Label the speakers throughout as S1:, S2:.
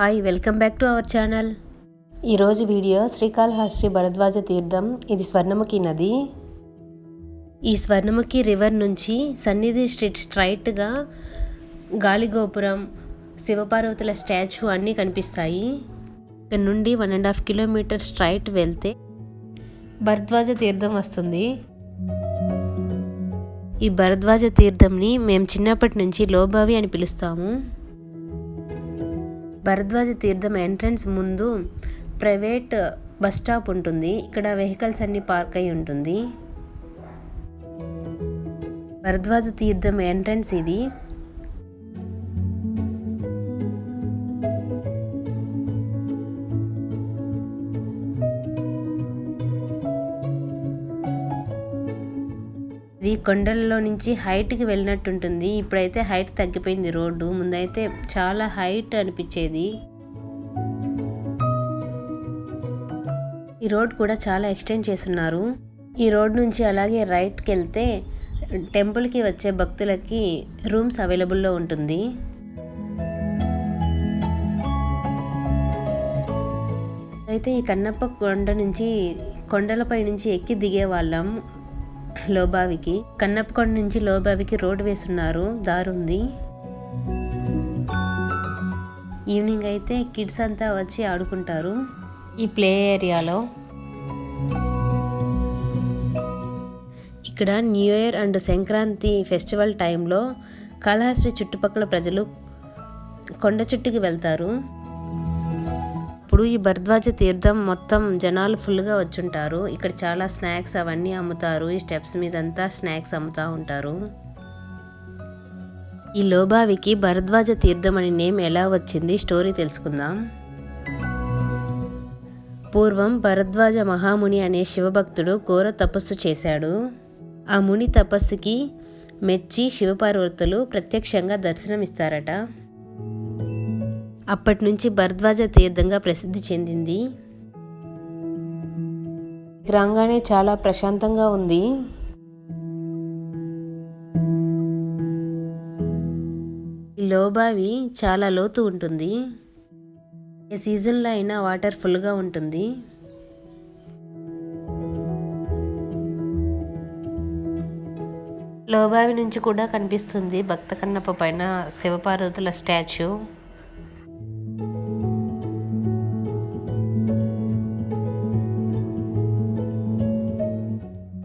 S1: Hi welcome back to our channel. ఈరోజు video Srikalahasti Bharadwaja Theertham. ఇది స్వర్ణముఖి నది. ఈ స్వర్ణముఖి రివర్ నుంచి సన్నిధి స్ట్రీట్ స్ట్రైట్గా గాలిగోపురం శివపార్వతుల స్టాచ్యూ అన్నీ కనిపిస్తాయి. ఇక్కడ నుండి one and half kilometer straight వెళ్తే భరద్వాజ తీర్థం వస్తుంది. ఈ భరద్వాజ తీర్థంని మేము చిన్నప్పటి నుంచి లోబావి అని పిలుస్తాము. భరద్వాజ తీర్థం ఎంట్రన్స్ ముందు ప్రైవేట్ బస్ స్టాప్ ఉంటుంది. ఇక్కడ వెహికల్స్ అన్ని పార్క్ అయి ఉంటుంది. భరద్వాజ తీర్థం ఎంట్రన్స్ ఇది. ఇది కొండల్లో నుంచి హైట్కి వెళ్ళినట్టుంటుంది. ఇప్పుడైతే హైట్ తగ్గిపోయింది రోడ్డు. ముందైతే చాలా హైట్ అనిపించేది. ఈ రోడ్ కూడా చాలా ఎక్స్టెండ్ చేస్తున్నారు. ఈ రోడ్ నుంచి అలాగే రైట్కి వెళ్తే టెంపుల్కి వచ్చే భక్తులకి రూమ్స్ అవైలబుల్లో ఉంటుంది. అయితే ఈ కన్నప్ప కొండ నుంచి కొండలపై నుంచి ఎక్కి దిగే వాళ్ళం లోబావికి కన్నప్పకొండ నుంచి లోబావికి రోడ్ వేస్తున్నారు. దారుంది. ఈవినింగ్ అయితే కిడ్స్ అంతా వచ్చి ఆడుకుంటారు. ఈ ప్లే ఏరియాలో. ఇక్కడ new year and Sankranti festival టైంలో కాళహస్తి చుట్టుపక్కల ప్రజలు కొండ చుట్టుకి వెళ్తారు. ఇప్పుడు ఈ భరద్వాజ తీర్థం మొత్తం జనాలు ఫుల్గా వచ్చుంటారు. ఇక్కడ చాలా స్నాక్స్ అవన్నీ అమ్ముతారు. ఈ స్టెప్స్ మీదంతా స్నాక్స్ అమ్ముతూ ఉంటారు. ఈ లోబావికి భరద్వాజ తీర్థం అనే నేమ్ ఎలా వచ్చింది? స్టోరీ తెలుసుకుందాం. పూర్వం భరద్వాజ మహాముని అనే శివభక్తుడు ఘోర తపస్సు చేశాడు. ఆ ముని తపస్సుకి మెచ్చి శివపార్వతులు ప్రత్యక్షంగా దర్శనమిస్తారట. అప్పటి నుంచి భరద్వాజ తీర్థంగా ప్రసిద్ధి చెందింది. రాగానే చాలా ప్రశాంతంగా ఉంది. ఈ లోబావి చాలా లోతు ఉంటుంది. ఏ సీజన్లో అయినా వాటర్ ఫుల్గా ఉంటుంది. లోబావి నుంచి కూడా కనిపిస్తుంది భక్త కన్నప్ప పైన శివపార్వతుల స్టాచ్యూ.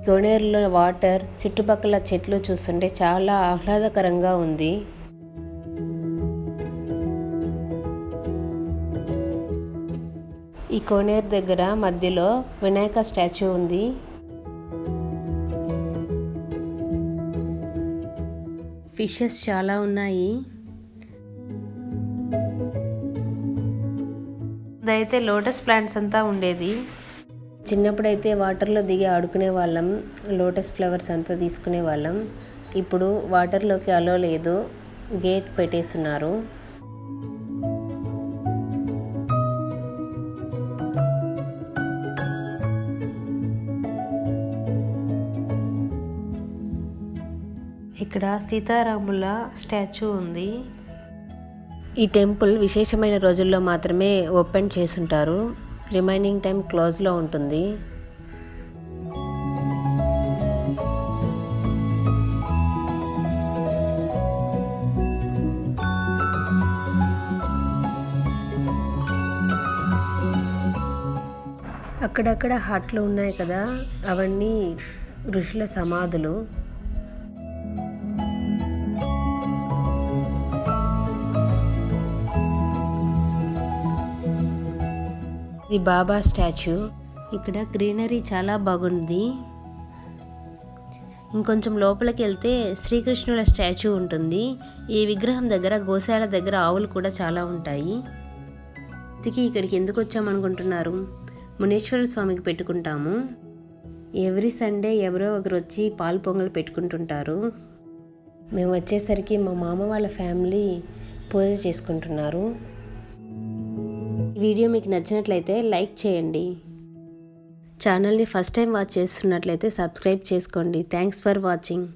S1: కోనేరులో వాటర్ చుట్టుపక్కల చెట్లు చూస్తుంటే చాలా ఆహ్లాదకరంగా ఉంది. ఈ కోనేరు దగ్గర మధ్యలో వినాయక స్టాచ్యూ ఉంది. ఫిషెస్ చాలా ఉన్నాయి. ఇదైతే లోటస్ ప్లాంట్స్ అంతా ఉండేది. చిన్నప్పుడైతే వాటర్లో దిగి ఆడుకునే వాళ్ళం. లోటస్ ఫ్లవర్స్ అంతా తీసుకునే వాళ్ళం. ఇప్పుడు వాటర్లోకి అలో లేదు. గేట్ పెట్టేస్తున్నారు. ఇక్కడ సీతారాముల స్టాచ్యూ ఉంది. ఈ టెంపుల్ విశేషమైన రోజుల్లో మాత్రమే ఓపెన్ చేసుంటారు రిమైనింగ్ టైం క్లోజ్లో ఉంటుంది. అక్కడక్కడ హట్లు ఉన్నాయి కదా అవన్నీ ఋషుల సమాధులు. ఇది బాబా స్టాచ్యూ. ఇక్కడ గ్రీనరీ చాలా బాగుంది. ఇంకొంచెం లోపలికి వెళ్తే శ్రీకృష్ణుల స్టాచ్యూ ఉంటుంది. ఈ విగ్రహం దగ్గర గోశాల దగ్గర ఆవులు కూడా చాలా ఉంటాయి. ఇంతకీ ఇక్కడికి ఎందుకు వచ్చామనుకుంటున్నారు? మునేశ్వర స్వామికి పెట్టుకుంటాము. ఎవ్రీ సండే ఎవరో ఒకరు వచ్చి పాలు పొంగలు పెట్టుకుంటుంటారు. మేము వచ్చేసరికి మా మామ వాళ్ళ ఫ్యామిలీ పూజ చేసుకుంటున్నారు. వీడియో మీకు నచ్చినట్లయితే లైక్ చేయండి. ఛానల్ని ఫస్ట్ టైం వాచ్ చేస్తున్నట్లయితే సబ్స్క్రైబ్ చేసుకోండి. Thanks for watching